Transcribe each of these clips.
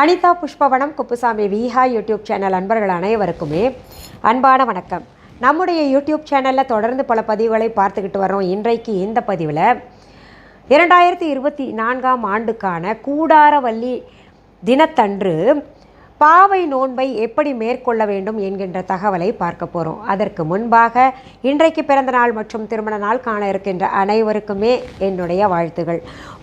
Anitha Pushpavanam Kuppusamy Viha YouTube channel அன்பர்கள் அனைவருக்குமே அன்பான வணக்கம். நம்முடைய யூடியூப் சேனலில் தொடர்ந்து பல பதிவுகளை பார்த்துக்கிட்டு வரோம் இன்றைக்கு இந்த பதிவில் இரண்டாயிரத்தி இருபத்தி நான்காம் ஆண்டுக்கான கூடாரவல்லி தினத்தன்று பாவை நோன்பை எப்படி மேற்கொள்ள வேண்டும் என்கின்ற தகவலை பார்க்க போகிறோம் அதற்கு முன்பாக இன்றைக்கு பிறந்த நாள் மற்றும் திருமண நாள் காண இருக்கின்ற அனைவருக்குமே என்னுடைய வாழ்த்துகள்.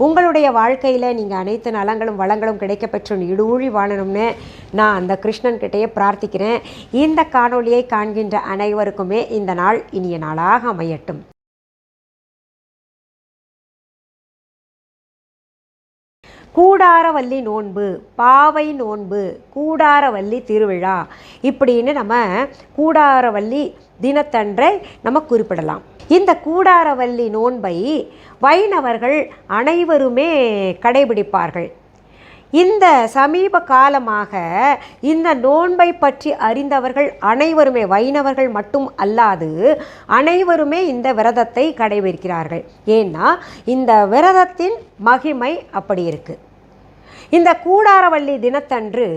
உங்களுடைய வாழ்க்கையில் நீங்கள் அனைத்து நலங்களும் வளங்களும் கிடைக்கப்பெற்று நீடூழி வாழணும்னு நான் அந்த கிருஷ்ணன் கிட்டேயே பிரார்த்திக்கிறேன். இந்த காணொளியை காண்கின்ற அனைவருக்குமே இந்த நாள் இனிய நாளாக அமையட்டும். கூடாரவல்லி நோன்பு பாவை நோன்பு கூடாரவல்லி திருவிழா இப்படின்னு நம்ம கூடாரவல்லி தினத்தன்றை நம்ம குறிப்பிடலாம். இந்த கூடாரவல்லி நோன்பை வைணவர்கள் அனைவருமே கடைபிடிப்பார்கள். இந்த சமீப காலமாக இந்த நோன்பை பற்றி அறிந்தவர்கள் அனைவருமே வைணவர்கள் மட்டும் அல்லாது அனைவருமே இந்த விரதத்தை கடைபிடிக்கிறார்கள். ஏன்னா இந்த விரதத்தின் மகிமை அப்படி இருக்கு. இந்த கூடாரவள்ளி தினத்தன்று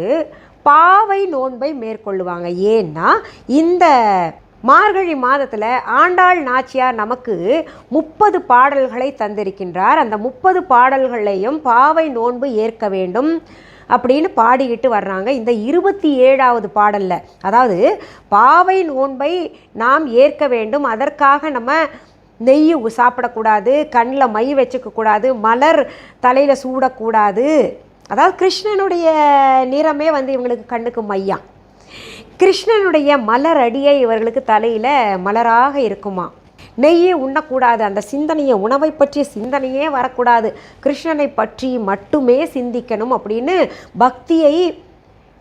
பாவை நோன்பை மேற்கொள்ளுவாங்க. ஏன்னா இந்த மார்கழி மாதத்தில் ஆண்டாள் நாச்சியார் நமக்கு முப்பது பாடல்களை தந்திருக்கின்றார். அந்த முப்பது பாடல்களையும் பாவை நோன்பு ஏற்க வேண்டும் அப்படின்னு பாடிக்கிட்டு வர்றாங்க. இந்த இருபத்தி ஏழாவது பாடலில் அதாவது பாவை நோன்பை நாம் ஏற்க வேண்டும். அதற்காக நம்ம நெய் சாப்பிடக்கூடாது கண்ணில் மை வச்சுக்கக்கூடாது மலர் தலையில் சூடக்கூடாது. அதாவது கிருஷ்ணனுடைய நிறமே வந்து இவங்களுக்கு கண்ணுக்கு மையம் கிருஷ்ணனுடைய மலர் அடியை இவர்களுக்கு தலையில் மலராக இருக்குமா? நெய்யே உண்ணக்கூடாது. அந்த சிந்தனையை உணவை பற்றிய சிந்தனையே வரக்கூடாது. கிருஷ்ணனை பற்றி மட்டுமே சிந்திக்கணும் அப்படின்னு பக்தியை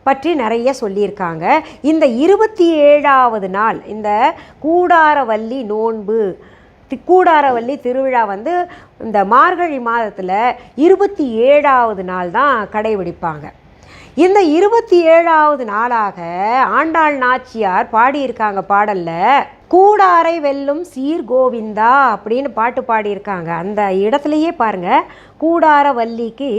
பற்றி நிறைய சொல்லியிருக்காங்க. இந்த இருபத்தி ஏழாவது நாள் இந்த கூடாரவல்லி நோன்பு தி- கூடாரவல்லி திருவிழா வந்து இந்த மார்கழி மாதத்தில் இருபத்தி ஏழாவது நாள் தான் கடைபிடிப்பாங்க. இந்த இருபத்தி ஏழாவது நாளாக ஆண்டாள் நாச்சியார் பாடியிருக்காங்க பாடல்ல கூடாரை வெல்லும் சீர் கோவிந்தா அப்படின்னு பாட்டு பாடியிருக்காங்க. அந்த இடத்துலையே பாருங்க கூடார வள்ளிக்கு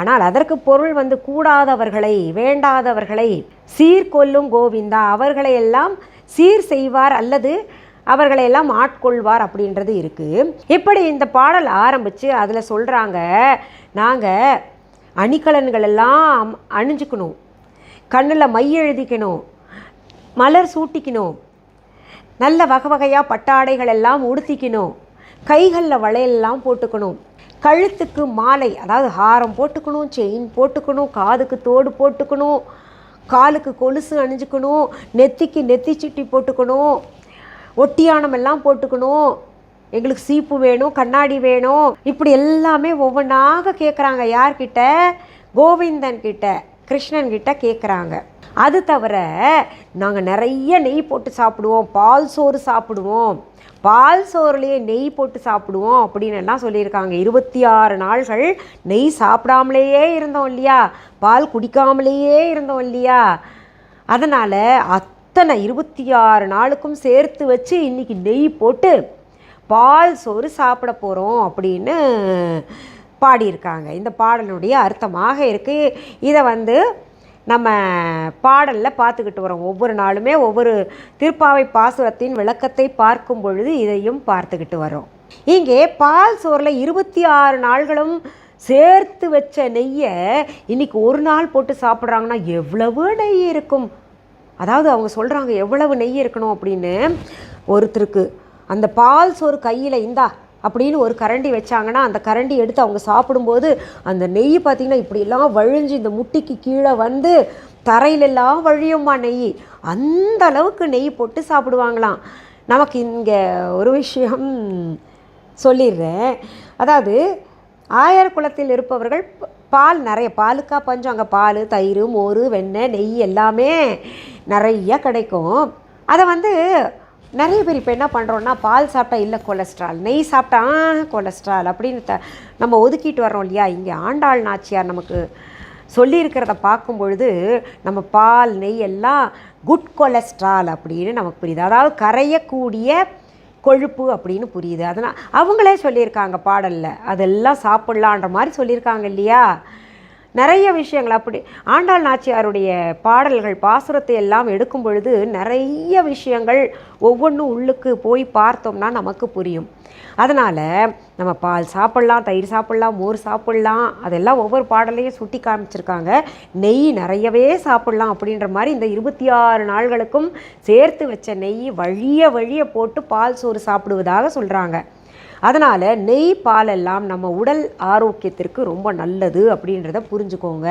ஆனால் அதற்கு பொருள் வந்து கூடாதவர்களை வேண்டாதவர்களை சீர்கொல்லும் கோவிந்தா. அவர்களை எல்லாம் சீர் செய்வார் அல்லது அவர்களை எல்லாம் ஆட்கொள்வார் அப்படின்றது இருக்குது இப்படி இந்த பாடல் ஆரம்பித்து அதில் சொல்கிறாங்க நாங்கள் அணிகலன்கள் எல்லாம் அணிஞ்சுக்கணும். கண்ணில் மை எழுதிக்கணும் மலர் சூட்டிக்கணும். நல்ல வகை வகையாக பட்டாடைகள் எல்லாம் உடுத்திக்கணும். கைகளில் வளையல்லாம் போட்டுக்கணும். கழுத்துக்கு மாலை அதாவது ஹாரம் போட்டுக்கணும் செயின் போட்டுக்கணும் காதுக்கு தோடு போட்டுக்கணும் காலுக்கு கொலுசு அணிஞ்சுக்கணும் நெத்திக்கு நெத்தி சுட்டி போட்டுக்கணும் ஒட்டியானம் எல்லாம் போட்டுக்கணும். எங்களுக்கு சீப்பு வேணும் கண்ணாடி வேணும். இப்படி எல்லாமே ஒவ்வொன்றாக கேட்குறாங்க யார்கிட்ட? கோவிந்தன் கிட்ட கிருஷ்ணன் கிட்ட கேட்குறாங்க அது தவிர நாங்கள் நிறைய நெய் போட்டு சாப்பிடுவோம். பால் சோறு சாப்பிடுவோம். பால் சோறுலேயே நெய் போட்டு சாப்பிடுவோம் அப்படின்னு எல்லாம் சொல்லியிருக்காங்க. இருபத்தி ஆறு நாள்கள் நெய் சாப்பிடாமலேயே இருந்தோம் இல்லையா? பால் குடிக்காமலேயே இருந்தோம் இல்லையா? அதனால் அத்தனை இருபத்தி ஆறு நாளுக்கும் சேர்த்து வச்சு இன்றைக்கி நெய் போட்டு பால் சோறு சாப்பிட போகிறோம் அப்படின்னு பாடியிருக்காங்க. இந்த பாடலுடைய அர்த்தமாக இருக்குது இதை வந்து நம்ம பாடலில் பார்த்துக்கிட்டு வரோம். ஒவ்வொரு நாளுமே ஒவ்வொரு திருப்பாவை பாசுரத்தின் விளக்கத்தை பார்க்கும் பொழுது இதையும் பார்த்துக்கிட்டு வரோம். இங்கே பால் சோறில் இருபத்தி ஆறு நாள்களும் சேர்த்து வச்ச நெய்யை இன்னைக்கு ஒரு நாள் போட்டு சாப்பிட்றாங்கன்னா எவ்வளவு நெய் இருக்கும்? அதாவது அவங்க சொல்கிறாங்க எவ்வளவு நெய் இருக்கணும் அப்படின்னு ஒருத்தருக்கு அந்த பால் சோறு கையில் இந்தா அப்படின்னு ஒரு கரண்டி வச்சாங்கன்னா அந்த கரண்டி எடுத்து அவங்க சாப்பிடும்போது அந்த நெய் பார்த்திங்கன்னா இப்படியெல்லாம் வழிஞ்சு இந்த முட்டிக்கு கீழே வந்து தரையிலெல்லாம் வழியுமா நெய். அந்த அளவுக்கு நெய் போட்டு சாப்பிடுவாங்களாம். நமக்கு இங்கே ஒரு விஷயம் சொல்லிடுறேன். அதாவது ஆயர் குலத்தில் இருப்பவர்கள் பால் நிறைய பாலுக்கா பஞ்சம். அங்கே பால் தயிர் மோர் வெண்ணெய் நெய் எல்லாமே நிறைய கிடைக்கும். அதை வந்து நிறைய பேர் இப்போ என்ன பண்ணுறோன்னா பால் சாப்பிட்டா இல்லை கொலஸ்ட்ரால் நெய் சாப்பிட்டா ஆ, கொலஸ்ட்ரால் அப்படின்னு த நம்ம ஒதுக்கிட்டு வர்றோம் இல்லையா? இங்கே ஆண்டாள் நாச்சியார் நமக்கு சொல்லியிருக்கிறத பார்க்கும் பொழுது நம்ம பால் நெய் எல்லாம் குட் கொலஸ்ட்ரால் அப்படின்னு நமக்கு புரியுது. அதாவது கரையக்கூடிய கொழுப்பு அப்படின்னு புரியுது. அதனால் அவங்களே சொல்லியிருக்காங்க பாடலில் அதெல்லாம் சாப்பிட்லான்ற மாதிரி சொல்லியிருக்காங்க இல்லையா? நிறைய விஷயங்கள் அப்படி. ஆண்டாள் நாச்சியாருடைய பாடல்கள் பாசுரத்தை எல்லாம் எடுக்கும் பொழுது நிறைய விஷயங்கள் ஒவ்வொன்றும் உள்ளுக்கு போய் பார்த்தோம்னா நமக்கு புரியும். அதனால் நம்ம பால் சாப்பிட்லாம் தயிர் சாப்பிட்லாம் மோர் சாப்பிட்லாம் அதெல்லாம் ஒவ்வொரு பாடலையும் சுட்டி காமிச்சிருக்காங்க. நெய் நிறையவே சாப்பிட்லாம் அப்படின்ற மாதிரி இந்த இருபத்தி ஆறு நாள்களுக்கும் சேர்த்து வச்ச நெய் வழிய வழிய போட்டு பால் சோறு சாப்பிடுவதாக சொல்கிறாங்க அதனால் நெய் பாலெல்லாம் நம்ம உடல் ஆரோக்கியத்திற்கு ரொம்ப நல்லது அப்படின்றத புரிஞ்சுக்கோங்க.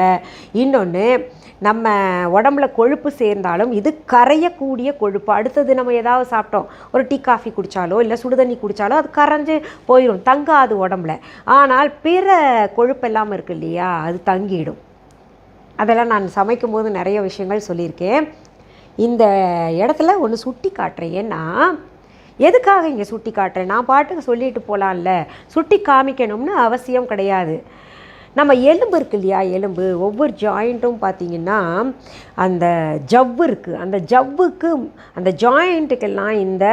இன்னொன்று நம்ம உடம்புல கொழுப்பு சேர்ந்தாலும் இது கரையக்கூடிய கொழுப்பு. அடுத்தது நம்ம ஏதாவது சாப்பிட்டோம் ஒரு டீ காஃபி குடித்தாலோ இல்லை சுடுதண்ணி குடித்தாலோ அது கரைஞ்சு போயிடும் தங்காது உடம்புல. ஆனால் பிற கொழுப்பெல்லாம் இருக்கு இல்லையா அது தங்கிடும். அதெல்லாம் நான் சமைக்கும் போது நிறைய விஷயங்கள் சொல்லியிருக்கேன். இந்த இடத்துல ஒன்று சுட்டி காட்டுறேன் ஏன்னா எதுக்காக இங்கே சுட்டி காட்டுறேன் நான் பாட்டுக்கு சொல்லிட்டு போகலாம்ல சுட்டி காமிக்கணும்னு அவசியம் கிடையாது. நம்ம எலும்பு இருக்கு இல்லையா? எலும்பு. ஒவ்வொரு ஜாயிண்ட்டும் பார்த்தீங்கன்னா அந்த ஜவ்வு இருக்குது அந்த ஜவ்வுக்கு அந்த ஜாயிண்ட்டுக்கெல்லாம் இந்த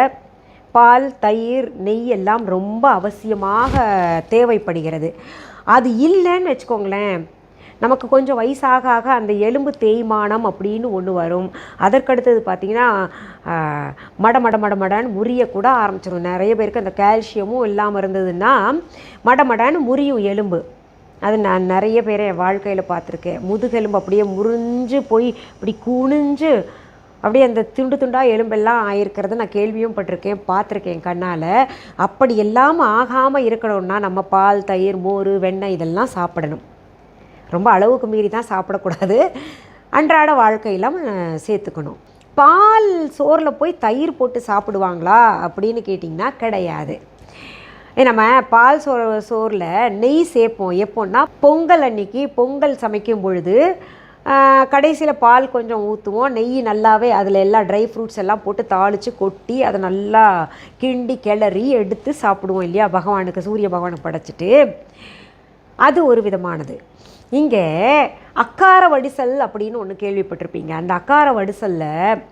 பால் தயிர் நெய் எல்லாம் ரொம்ப அவசியமாக தேவைப்படுகிறது. அது இல்லைன்னு வச்சுக்கோங்களேன். நமக்கு கொஞ்சம் வயசாக ஆக அந்த எலும்பு தேய்மானம் அப்படின்னு ஒன்று வரும். அதற்கடுத்தது பார்த்திங்கன்னா மட மட மட மடன்னு முறியக்கூட ஆரம்பிச்சிடும் நிறைய பேருக்கு அந்த கால்சியமும் இல்லாமல் இருந்ததுன்னா மட மடன்னு முறியும் எலும்பு. அது நான் நிறைய பேரை என் வாழ்க்கையில் பார்த்துருக்கேன். முதுகெலும்பு அப்படியே முறிஞ்சு போய் இப்படி குனிஞ்சு அப்படியே அந்த துண்டு துண்டாக எலும்பெல்லாம் ஆயிருக்கிறத நான் கேள்வியும் பட்டிருக்கேன் பார்த்துருக்கேன் கண்ணால். அப்படி எல்லாம் ஆகாமல் இருக்கணும்னா நம்ம பால் தயிர் மோர் வெண்ணெய் இதெல்லாம் சாப்பிடணும். ரொம்ப அளவுக்கு மீறி தான் சாப்பிடக்கூடாது. அன்றாட வாழ்க்கையெல்லாம் சேர்த்துக்கணும். பால் சோறில் போய் தயிர் போட்டு சாப்பிடுவாங்களா அப்படின்னு கேட்டிங்கன்னா கிடையாது. நம்ம பால் சோ சோறில் நெய் சேர்ப்போம். எப்போன்னா பொங்கல் அன்னைக்கு பொங்கல் சமைக்கும் பொழுது கடைசியில் பால் கொஞ்சம் ஊற்றுவோம் நெய் நல்லாவே அதில் எல்லாம் ட்ரை ஃப்ரூட்ஸ் எல்லாம் போட்டு தாளித்து கொட்டி அதை நல்லா கிண்டி கிளறி எடுத்து சாப்பிடுவோம் இல்லையா? பகவானுக்கு சூரிய பகவானுக்கு படைச்சிட்டு. அது ஒரு விதமானது. இங்கே அக்கார வடிசல் அப்படின்னு ஒன்று கேள்விப்பட்டிருப்பீங்க. அந்த அக்கார வடிசலில்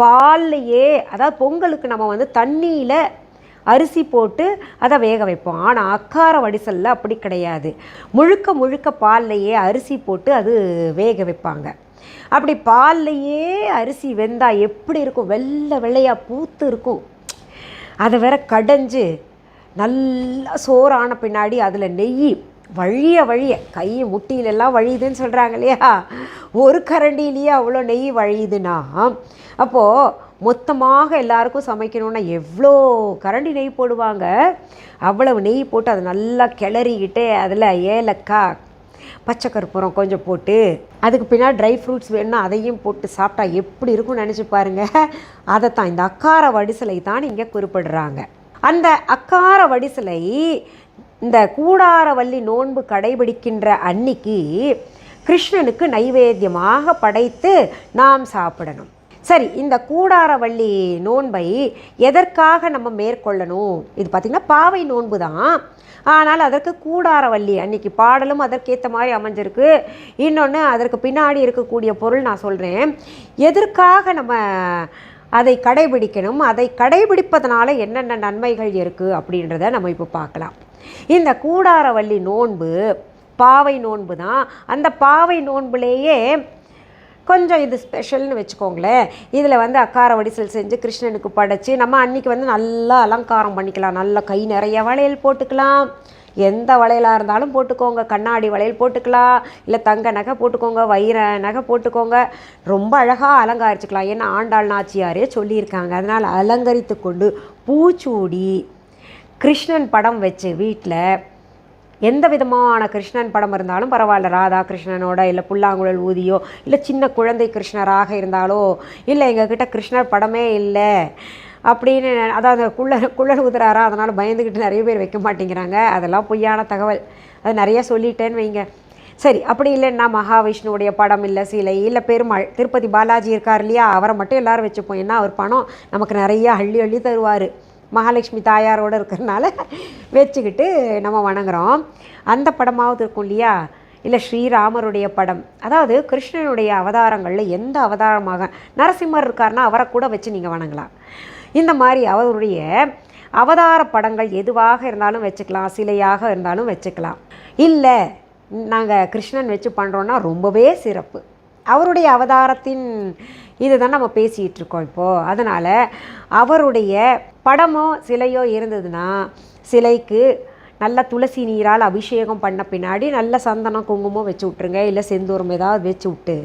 பால்லையே அதாவது பொங்கலுக்கு நம்ம வந்து தண்ணியில் அரிசி போட்டு அதை வேக வைப்போம். ஆனால் அக்கார வடிசலில் அப்படி கிடையாது. முழுக்க முழுக்க பால்லையே அரிசி போட்டு அது வேக வைப்பாங்க. அப்படி பால்லையே அரிசி வெந்தால் எப்படி இருக்கும்? வெள்ளை வெள்ளையாக பூத்து இருக்கும். அதை வேற கடைஞ்சு நல்லா சோறான பின்னாடி அதில் நெய் வழிய வழிய கை முட்டியிலெல்லாம் வழியுதுன்னு சொல்கிறாங்க இல்லையா? ஒரு கரண்டிலேயே அவ்வளோ நெய் வழியுதுன்னா அப்போது மொத்தமாக எல்லாருக்கும் சமைக்கணுன்னா எவ்வளோ கரண்டி நெய் போடுவாங்க? அவ்வளவு நெய் போட்டு அதை நல்லா கிளறிக்கிட்டு அதில் ஏலக்காய் பச்சை கற்பூரம் கொஞ்சம் போட்டு அதுக்கு பின்னாடி ட்ரை ஃப்ரூட்ஸ் வேணும்னா அதையும் போட்டு சாப்பிட்டா எப்படி இருக்கும்னு நினச்சி பாருங்கள் அதை தான் இந்த அக்கார வடிசலை தான் இங்கே குறிப்பிடுறாங்க. அந்த அக்கார வடிசலை இந்த கூடாரவள்ளி நோன்பு கடைபிடிக்கின்ற அன்னிக்கு கிருஷ்ணனுக்கு நைவேத்தியமாக படைத்து நாம் சாப்பிடணும். சரி இந்த கூடாரவள்ளி நோன்பை எதற்காக நம்ம மேற்கொள்ளணும்? இது பார்த்திங்கன்னா பாவை நோன்பு தான். ஆனால் அதற்கு கூடாரவள்ளி அன்னைக்கு பாடலும் அதற்கேற்ற மாதிரி அமைஞ்சிருக்கு. இன்னொன்று அதற்கு பின்னாடி இருக்கக்கூடிய பொருள் நான் சொல்கிறேன் எதற்காக நம்ம அதை கடைபிடிக்கணும்? அதை கடைபிடிப்பதனால என்னென்ன நன்மைகள் இருக்குது அப்படின்றத நம்ம இப்போ பார்க்கலாம். இந்த கூடாரவள்ளி நோன்பு பாவை நோன்பு தான் அந்த பாவை நோன்புலேயே கொஞ்சம் இது ஸ்பெஷல்னு வச்சுக்கோங்களேன். இதில் வந்து அக்கார வடிசல் செஞ்சு கிருஷ்ணனுக்கு படைச்சி நம்ம அன்னைக்கு வந்து நல்லா அலங்காரம் பண்ணிக்கலாம். நல்லா கை நிறைய வளையல் போட்டுக்கலாம். எந்த வளையலாக இருந்தாலும் போட்டுக்கோங்க. கண்ணாடி வளையல் போட்டுக்கலாம். இல்லை தங்க நகை போட்டுக்கோங்க. வைர நகை போட்டுக்கோங்க. ரொம்ப அழகாக அலங்கரிச்சுக்கலாம். ஏன்னா ஆண்டாள் நாச்சியாரே சொல்லியிருக்காங்க. அதனால் அலங்கரித்து கொண்டு பூச்சூடி கிருஷ்ணன் படம் வச்சு வீட்டில் எந்த விதமான கிருஷ்ணன் படம் இருந்தாலும் பரவாயில்ல. ராதா கிருஷ்ணனோட இல்லை புல்லாங்குழல் ஊதியோ இல்லை சின்ன குழந்தை கிருஷ்ணராக இருந்தாலோ இல்லை எங்ககிட்ட கிருஷ்ணர் படமே இல்லை அப்படின்னு அதாவது குள்ளர் குள்ளர் ஊதுறாரா? அதனால் பயந்துக்கிட்டு நிறைய பேர் வைக்க மாட்டேங்கிறாங்க. அதெல்லாம் பொய்யான தகவல். அது நிறைய சொல்லிட்டேன்னு வைங்க. சரி அப்படி இல்லைன்னா மகாவிஷ்ணுவுடைய படம் இல்லை சிலை இல்லை பெருமாள் திருப்பதி பாலாஜி இருக்கார் இல்லையா? அவரை மட்டும் எல்லோரும் வச்சுப்போம். ஏன்னா அவர் பணம் நமக்கு நிறையா அள்ளி அள்ளி தருவார். மகாலட்சுமி தாயாரோடு இருக்கிறனால வச்சுக்கிட்டு நம்ம வணங்குறோம். அந்த படமாவது இருக்கும் இல்லையா? இல்லை ஸ்ரீராமருடைய படம். அதாவது கிருஷ்ணனுடைய அவதாரங்களில் எந்த அவதாரமாக நரசிம்மர் இருக்காருன்னா அவரை கூட வச்சு நீங்கள் வணங்கலாம். இந்த மாதிரி அவருடைய அவதார படங்கள் எதுவாக இருந்தாலும் வச்சுக்கலாம். சிலையாக இருந்தாலும் வச்சுக்கலாம். இல்லை நாங்கள் கிருஷ்ணன் வச்சு பண்ணுறோன்னா ரொம்பவே சிறப்பு. அவருடைய அவதாரத்தின் இதுதான் நம்ம பேசிகிட்டு இருக்கோம் இப்போது அதனால் அவருடைய படமோ சிலையோ இருந்ததுன்னா சிலைக்கு நல்ல துளசி நீரால் அபிஷேகம் பண்ண பின்னாடி நல்ல சந்தனம் குங்குமம் வச்சு விட்ருங்க இல்லை செந்தூரம் ஏதாவது வச்சு விட்டு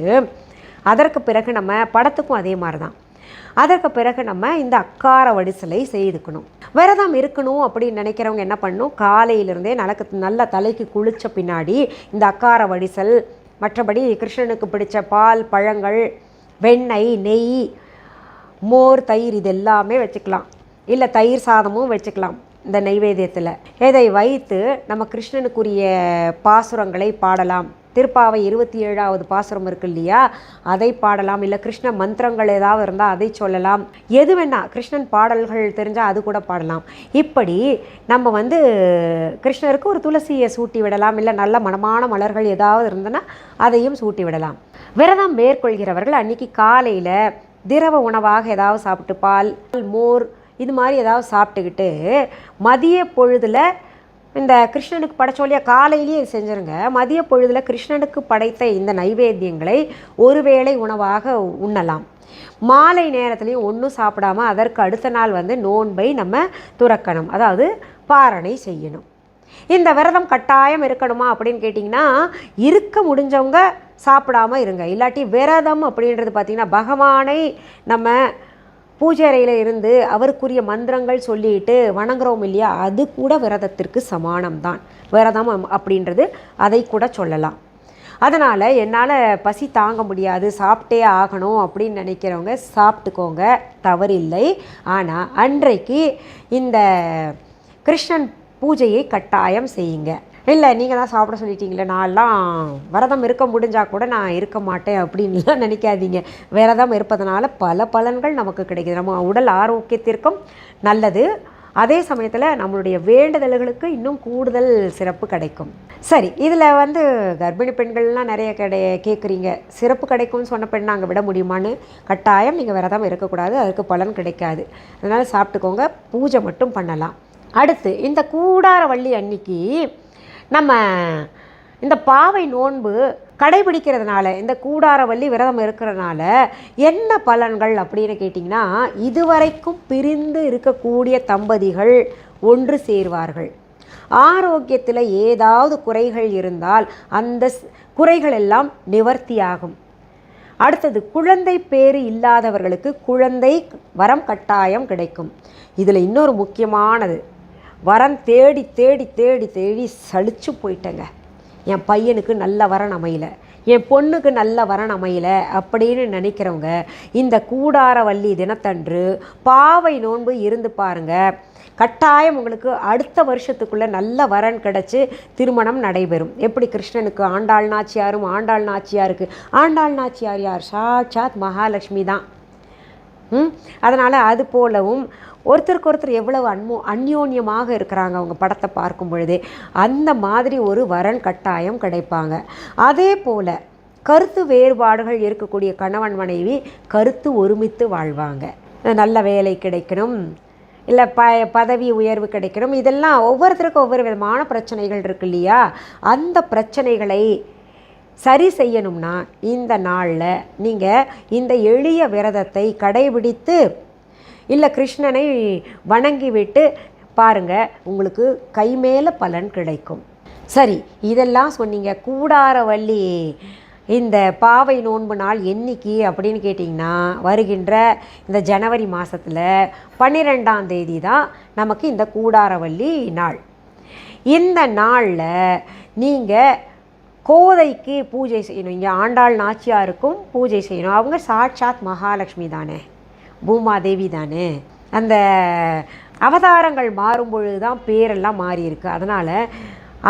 அதற்கு பிறகு நம்ம படத்துக்கும் அதே மாதிரி தான் அதற்கு பிறகு நம்ம இந்த அக்கார வடிசலை செய்துக்கணும். விரதம் இருக்கணும் அப்படின்னு நினைக்கிறவங்க என்ன பண்ணணும்? காலையிலிருந்தே நலக்கு நல்ல தலைக்கு குளித்த பின்னாடி இந்த அக்கார வடிசல் மற்றபடி கிருஷ்ணனுக்கு பிடிச்ச பால் பழங்கள் வெண்ணெய் நெய் மோர் தயிர் இது எல்லாமே வச்சுக்கலாம். இல்லை தயிர் சாதமும் வச்சுக்கலாம் இந்த நைவேத்தியத்தில். இதை வைத்து நம்ம கிருஷ்ணனுக்குரிய பாசுரங்களை பாடலாம். திருப்பாவை இருபத்தி ஏழாவது பாசுரம் இருக்கு இல்லையா? அதை பாடலாம். இல்லை கிருஷ்ண மந்திரங்கள் ஏதாவது இருந்தால் அதை சொல்லலாம். எது வேணா கிருஷ்ணன் பாடல்கள் தெரிஞ்சால் அது கூட பாடலாம். இப்படி நம்ம வந்து கிருஷ்ணருக்கு ஒரு துளசியை சூட்டி விடலாம். இல்லை நல்ல மனமான மலர்கள் ஏதாவது இருந்ததுன்னா அதையும் சூட்டி விடலாம். விரதம் மேற்கொள்கிறவர்கள் அன்னைக்கு காலையில் திரவ உணவாக ஏதாவது சாப்பிட்டு பால் மோர் இது மாதிரி ஏதாவது சாப்பிட்டுக்கிட்டு மதிய பொழுதில் இந்த கிருஷ்ணனுக்கு படைச்சோல்லையா காலையிலேயே செஞ்சுருங்க. மதிய பொழுதில் கிருஷ்ணனுக்கு படைத்த இந்த நைவேத்தியங்களை ஒருவேளை உணவாக உண்ணலாம். மாலை நேரத்துலையும் ஒன்றும் சாப்பிடாம அதற்கு அடுத்த நாள் வந்து நோன்பை நம்ம துறக்கணும். அதாவது பாரணை செய்யணும். இந்த விரதம் கட்டாயம் இருக்கணுமா அப்படின்னு கேட்டிங்கன்னா இருக்க முடிஞ்சவங்க சாப்பிடாம இருங்க. இல்லாட்டி விரதம் அப்படின்றது பார்த்திங்கன்னா பகவானை நம்ம பூஜை அறையில் இருந்து அவருக்குரிய மந்திரங்கள் சொல்லிட்டு வணங்குறோம் இல்லையா? அது கூட விரதத்திற்கு சமானம்தான். விரதம் அப்படின்றது அதை கூட சொல்லலாம். அதனால் என்னால் பசி தாங்க முடியாது. சாப்பிட்டே ஆகணும் அப்படின்னு நினைக்கிறவங்க சாப்பிட்டுக்கோங்க. தவறில்லை. ஆனால் அன்றைக்கு இந்த கிருஷ்ணன் பூஜையை கட்டாயம் செய்யுங்க. இல்லை நீங்கள் தான் சாப்பிட சொல்லிட்டீங்களே நான்லாம் விரதம் இருக்க முடிஞ்சால் கூட நான் இருக்க மாட்டேன் அப்படின்லாம் நினைக்காதீங்க. விரதம் இருப்பதனால பல பலன்கள் நமக்கு கிடைக்குது. நம்ம உடல் ஆரோக்கியத்திற்கும் நல்லது. அதே சமயத்தில் நம்மளுடைய வேண்டுதல்களுக்கு இன்னும் கூடுதல் சிறப்பு கிடைக்கும். சரி இதில் வந்து கர்ப்பிணி பெண்கள்லாம் நிறைய கிடை கேட்குறீங்க சிறப்பு கிடைக்கும்னு சொன்ன பெண் நாங்கள் விட முடியுமான்னு? கட்டாயம் நீங்கள் விரதம் இருக்கக்கூடாது. அதுக்கு பலன் கிடைக்காது. அதனால் சாப்பிட்டுக்கோங்க. பூஜை மட்டும் பண்ணலாம். அடுத்து இந்த கூடார வள்ளி அன்னைக்கு நம்ம இந்த பாவை நோன்பு கடைபிடிக்கிறதுனால இந்த கூடாரவள்ளி விரதம் இருக்கிறதுனால என்ன பலன்கள் அப்படின்னு கேட்டிங்கன்னா இதுவரைக்கும் பிரிந்து இருக்கக்கூடிய தம்பதிகள் ஒன்று சேர்வார்கள். ஆரோக்கியத்தில் ஏதாவது குறைகள் இருந்தால் அந்த ஸ்- குறைகள் எல்லாம் நிவர்த்தியாகும். அடுத்தது குழந்தை பேறு இல்லாதவர்களுக்கு குழந்தை வரம் கட்டாயம் கிடைக்கும். இதில் இன்னொரு முக்கியமானது. வரம் தேடி தேடி தேடி தேடி சளிச்சு போயிட்டேங்க. என் பையனுக்கு நல்ல வரன் அமையல. என் பொண்ணுக்கு நல்ல வரன் அமையல அப்படின்னு நினைக்கிறவங்க இந்த கூடாரவள்ளி தினத்தன்று பாவை நோன்பு இருந்து பாருங்க. கட்டாயம் உங்களுக்கு அடுத்த வருஷத்துக்குள்ளே நல்ல வரன் கிடச்சி திருமணம் நடைபெறும். எப்படி கிருஷ்ணனுக்கு ஆண்டாள் நாச்சியாரும் ஆண்டாள் நாச்சியாருக்கு? ஆண்டாள் நாச்சியார் யார்? சாட்சாத் மகாலட்சுமி தான். அதனால் அது போலவும் ஒருத்தருக்கு ஒருத்தர் எவ்வளவு அன்மோ அந்யோன்யமாக இருக்கிறாங்க அவங்க படத்தை பார்க்கும் பொழுதே. அந்த மாதிரி ஒரு வரன் கட்டாயம் கிடைப்பாங்க. அதே போல் கருத்து வேறுபாடுகள் இருக்கக்கூடிய கணவன் மனைவி கருத்து ஒருமித்து வாழ்வாங்க. நல்ல வேலை கிடைக்கணும் இல்லை ப பதவி உயர்வு கிடைக்கணும். இதெல்லாம் ஒவ்வொருத்தருக்கும் ஒவ்வொரு விதமான பிரச்சனைகள் இருக்கு இல்லையா? அந்த பிரச்சனைகளை சரி செய்யணும்னா இந்த நாளில் நீங்கள் இந்த எளிய விரதத்தை கடைபிடித்து இல்லை கிருஷ்ணனை வணங்கிவிட்டு பாருங்க உங்களுக்கு கைமேல பலன் கிடைக்கும். சரி இதெல்லாம் சொன்னீங்க. கூடாரவள்ளி இந்த பாவை நோன்பு நாள் என்னைக்கு அப்படின்னு கேட்டிங்கன்னா வருகின்ற இந்த ஜனவரி மாதத்தில் பன்னிரெண்டாம் தேதி தான் நமக்கு இந்த கூடாரவள்ளி நாள். இந்த நாளில் நீங்கள் கோதைக்கு பூஜை செய்யணும். இங்கே ஆண்டாள் நாச்சியாருக்கும் பூஜை செய்யணும். அவங்க சாட்சாத் மகாலட்சுமி தானே. பூமாதேவி தானே? அந்த அவதாரங்கள் மாறும் பொழுது தான் பேரெல்லாம் மாறியிருக்கு. அதனால்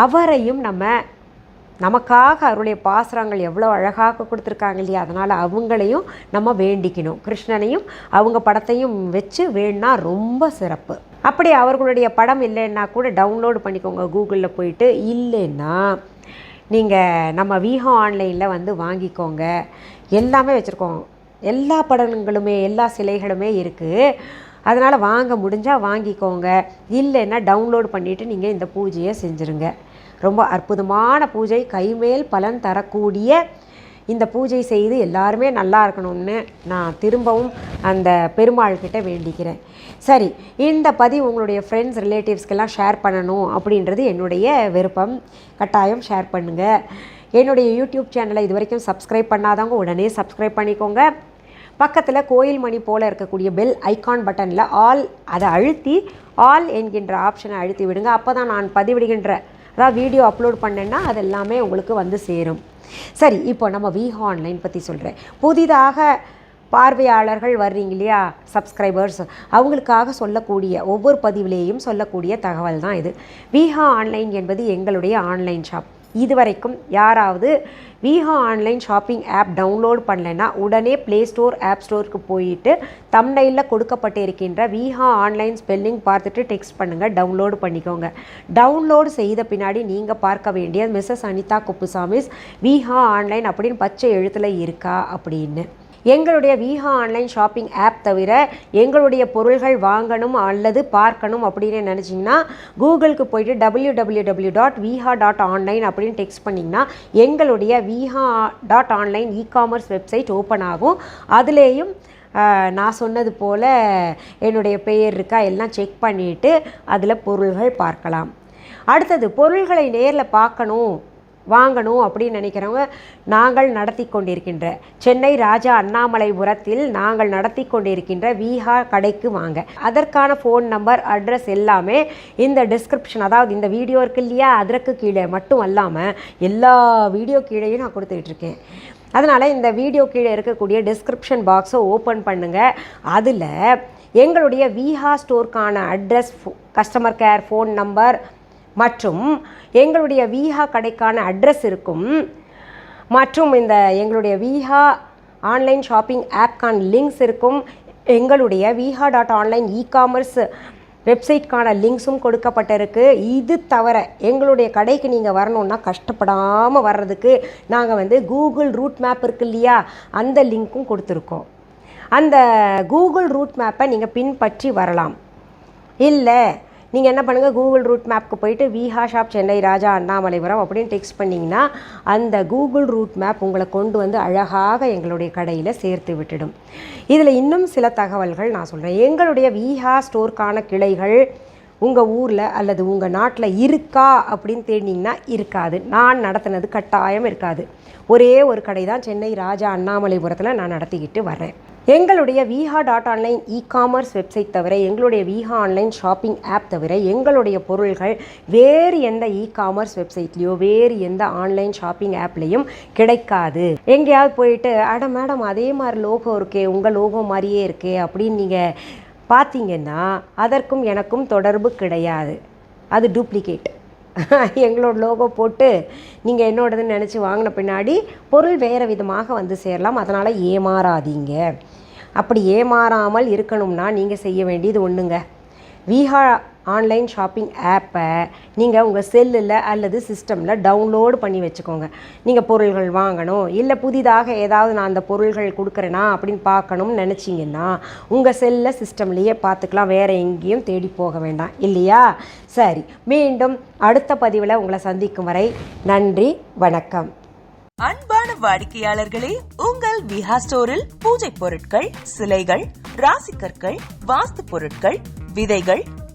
அவரையும் நம்ம நமக்காக அவருடைய பாசுரங்கள் எவ்வளோ அழகாக கொடுத்துருக்காங்க இல்லையா? அதனால் அவங்களையும் நம்ம வேண்டிக்கணும். கிருஷ்ணனையும் அவங்க படத்தையும் வச்சு வேணுன்னா ரொம்ப சிறப்பு. அப்படி அவர்களுடைய படம் இல்லைன்னா கூட டவுன்லோடு பண்ணிக்கோங்க. கூகுளில் போயிட்டு இல்லைன்னா நீங்கள் நம்ம வீஹோ ஆன்லைனில் வந்து வாங்கிக்கோங்க. எல்லாமே வச்சுருக்கோம். எல்லா படங்களுமே எல்லா சிலைகளுமே இருக்குது அதனால் வாங்க முடிஞ்சால் வாங்கிக்கோங்க. இல்லைன்னா டவுன்லோட் பண்ணிவிட்டு நீங்கள் இந்த பூஜையை செஞ்சுருங்க. ரொம்ப அற்புதமான பூஜை. கைமேல் பலன் தரக்கூடிய இந்த பூஜை செய்து எல்லாருமே நல்லா இருக்கணும்னு நான் திரும்பவும் அந்த பெருமாள் கிட்ட வேண்டிக்கிறேன். சரி இந்த பதிவு உங்களுடைய ஃப்ரெண்ட்ஸ் ரிலேட்டிவ்ஸ்க்கெல்லாம் ஷேர் பண்ணணும் அப்படின்றது என்னுடைய விருப்பம். கட்டாயம் ஷேர் பண்ணுங்கள் என்னுடைய யூடியூப் சேனலை இது வரைக்கும் சப்ஸ்கிரைப் பண்ணாதவங்க உடனே சப்ஸ்கிரைப் பண்ணிக்கோங்க. பக்கத்தில் கோயில் மணி போல் இருக்கக்கூடிய பெல் ஐகான் பட்டனில் ஆல் அதை அழுத்தி ஆல் என்கின்ற ஆப்ஷனை அழுத்தி விடுங்க. அப்போ தான் நான் பதிவிடுகின்ற அதாவது வீடியோ அப்லோட் பண்ணேன்னா அது எல்லாமே உங்களுக்கு வந்து சேரும். சரி இப்போ நம்ம விஹா ஆன்லைன் பற்றி சொல்கிறேன் புதிதாக பார்வையாளர்கள் வர்றீங்க இல்லையா? சப்ஸ்கிரைபர்ஸ் அவங்களுக்காக சொல்லக்கூடிய ஒவ்வொரு பதிவிலேயும் சொல்லக்கூடிய தகவல் தான் இது. விஹா ஆன்லைன் என்பது எங்களுடைய ஆன்லைன் ஷாப் இதுவரைக்கும் யாராவது Viha online shopping app download பண்ணலைன்னா உடனே ப்ளே ஸ்டோர் ஆப் ஸ்டோருக்கு போயிட்டு தம்டைலில் கொடுக்கப்பட்டு இருக்கின்ற வீஹா ஆன்லைன் ஸ்பெல்லிங் பார்த்துட்டு டெக்ஸ்ட் பண்ணுங்கள் டவுன்லோடு பண்ணிக்கோங்க. டவுன்லோடு செய்த பின்னாடி நீங்கள் பார்க்க வேண்டிய மிஸ்ஸஸ் அனிதா குப்புசாமிஸ் விஹா ஆன்லைன் அப்படின்னு பச்சை எழுத்தில் இருக்கா அப்படின்னு. எங்களுடைய விஹா ஆன்லைன் ஷாப்பிங் ஆப் தவிர எங்களுடைய பொருள்கள் வாங்கணும் அல்லது பார்க்கணும் அப்படின்னு நினச்சிங்கன்னா கூகுளுக்கு போயிட்டு W W W dot Viha dot online அப்படின்னு டெக்ஸ்ட் பண்ணிங்கன்னா எங்களுடைய Viha dot online e commerce website open ஆகும். அதுலேயும் நான் சொன்னது போல் என்னுடைய பெயர் இருக்கா எல்லாம் செக் பண்ணிவிட்டு அதில் பொருள்கள் பார்க்கலாம். அடுத்தது பொருள்களை நேரில் பார்க்கணும். வாங்கணும் அப்படின்னு நினைக்கிறவங்க நாங்கள் நடத்தி கொண்டிருக்கின்ற சென்னை ராஜா அண்ணாமலைபுரத்தில் நாங்கள் நடத்தி கொண்டிருக்கின்ற விஹா கடைக்கு வாங்க. அதற்கான ஃபோன் நம்பர் அட்ரஸ் எல்லாமே இந்த டிஸ்கிரிப்ஷன் அதாவது இந்த வீடியோ இருக்கு இல்லையா? அதற்கு கீழே மட்டும் அல்லாமல் எல்லா வீடியோ கீழேயும் நான் கொடுத்துக்கிட்டுருக்கேன் அதனால் இந்த வீடியோ கீழே இருக்கக்கூடிய டிஸ்கிரிப்ஷன் பாக்ஸை ஓப்பன் பண்ணுங்கள் அதில் எங்களுடைய Viha ஸ்டோருக்கான address customer care phone number மற்றும் எங்களுடைய விஹா கடைக்கான அட்ரஸ் இருக்கும். மற்றும் இந்த எங்களுடைய விஹா ஆன்லைன் ஷாப்பிங் ஆப்கான லிங்க்ஸ் இருக்கும். எங்களுடைய Viha dot online e commerce வெப்சைட்கான லிங்க்ஸும் கொடுக்கப்பட்டிருக்கு. இது தவிர எங்களுடைய கடைக்கு நீங்கள் வரணுன்னா கஷ்டப்படாமல் வர்றதுக்கு நாங்கள் வந்து கூகுள் ரூட் மேப் இருக்கு இல்லையா? அந்த லிங்க்கும் கொடுத்துருக்கோம். அந்த கூகுள் ரூட் மேப்பை நீங்கள் பின்பற்றி வரலாம். இல்லை நீங்கள் என்ன பண்ணுங்கள் கூகுள் ரூட் மேப்க்கு போயிட்டு விஹா ஷாப் சென்னை ராஜா அண்ணாமலைபுரம் அப்படின்னு டெக்ஸ்ட் பண்ணிங்கன்னா அந்த கூகுள் ரூட் மேப் உங்களை கொண்டு வந்து அழகாக எங்களுடைய கடையில் சேர்த்து விட்டுடும். இதில் இன்னும் சில தகவல்கள் நான் சொல்கிறேன் எங்களுடைய விஹா ஸ்டோருக்கான கிளைகள் உங்கள் ஊரில் அல்லது உங்கள் நாட்டில் இருக்கா அப்படின்னு தேடினீங்கன்னா இருக்காது. நான் நடத்தினது கட்டாயம் இருக்காது. ஒரே ஒரு கடை தான் சென்னை ராஜா அண்ணாமலைபுரத்தில் நான் நடத்திக்கிட்டு வரேன் எங்களுடைய Viha dot online e commerce website தவிர எங்களுடைய விஹா ஆன்லைன் ஷாப்பிங் ஆப் தவிர எங்களுடைய பொருள்கள் வேறு எந்த இ காமர்ஸ் வெப்சைட்லேயோ வேறு எந்த ஆன்லைன் ஷாப்பிங் ஆப்லேயும் கிடைக்காது. எங்கேயாவது போயிட்டு அட மேடம் அதே மாதிரி லோகோ இருக்கே உங்கள் லோகோ மாதிரியே இருக்கே அப்படின்னு நீங்கள் பார்த்தீங்கன்னா அதற்கும் எனக்கும் தொடர்பு கிடையாது. அது டூப்ளிகேட் எங்களோட லோகோ போட்டு நீங்கள் என்னோடதுன்னு நினச்சி வாங்கின பின்னாடி பொருள் வேறு விதமாக வந்து சேரலாம். அதனால் ஏமாறாதீங்க. அப்படி ஏமாறாமல் இருக்கணும்னா நீங்கள் செய்ய வேண்டியது ஒன்றுங்க விஹா ஆன்லைன் ஷாப்பிங் ஆப்பை நீங்கள் உங்கள் செல்லில் அல்லது சிஸ்டமில் டவுன்லோடு பண்ணி வச்சுக்கோங்க. நீங்கள் பொருள்கள் வாங்கணும் இல்லை புதிதாக ஏதாவது நான் அந்த பொருள்கள் கொடுக்குறேனா அப்படின்னு பார்க்கணும்னு நினச்சிங்கன்னா உங்கள் செல்லில் சிஸ்டம்லேயே பார்த்துக்கலாம். வேறு எங்கேயும் தேடி போக வேண்டாம். இல்லையா? சரி மீண்டும் அடுத்த பதிவில் உங்களை சந்திக்கும் வரை நன்றி வணக்கம். அன்பான வாடிக்கையாளர்களே உங்கள் விஹா ஸ்டோரில் பூஜை பொருட்கள் சிலைகள் ராசிக்கற்கள் வாஸ்து பொருட்கள் விதைகள்